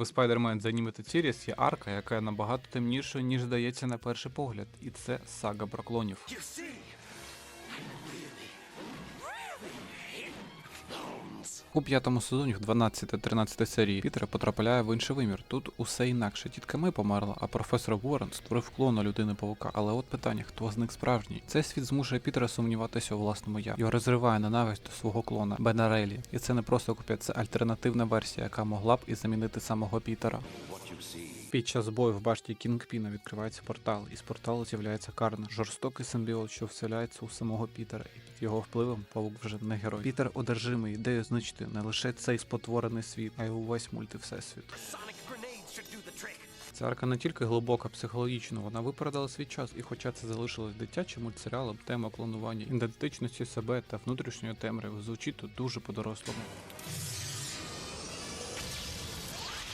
В Spider-Man The Animated Series є арка, яка набагато темніша, ніж здається на перший погляд, і це сага про клонів. У п'ятому сезоні, в 12-13 серії, Пітера потрапляє в інший вимір. Тут усе інакше. Тітка Мей померла, а професор Ворон створив клона людини павука. Але от питання, хто з них справжній? Цей світ змушує Пітера сумніватися у власному я. Його розриває ненависть до свого клона Бенарелі. І це не просто куп'я, це альтернативна версія, яка могла б і замінити самого Пітера. Під час бою в башті Кінгпіна відкривається портал, і з порталу з'являється Карна, жорстокий симбіот, що вселяється у самого Пітера, і під його впливом павук вже не герой. Пітер одержимий ідеєю знищити не лише цей спотворений світ, а й увесь мультивсесвіт. Ця арка не тільки глибока психологічно, вона випередила свій час, і хоча це залишилось дитячим мультсеріалом, тема клонування ідентичності себе та внутрішньої темряви звучить тут дуже по-дорослому.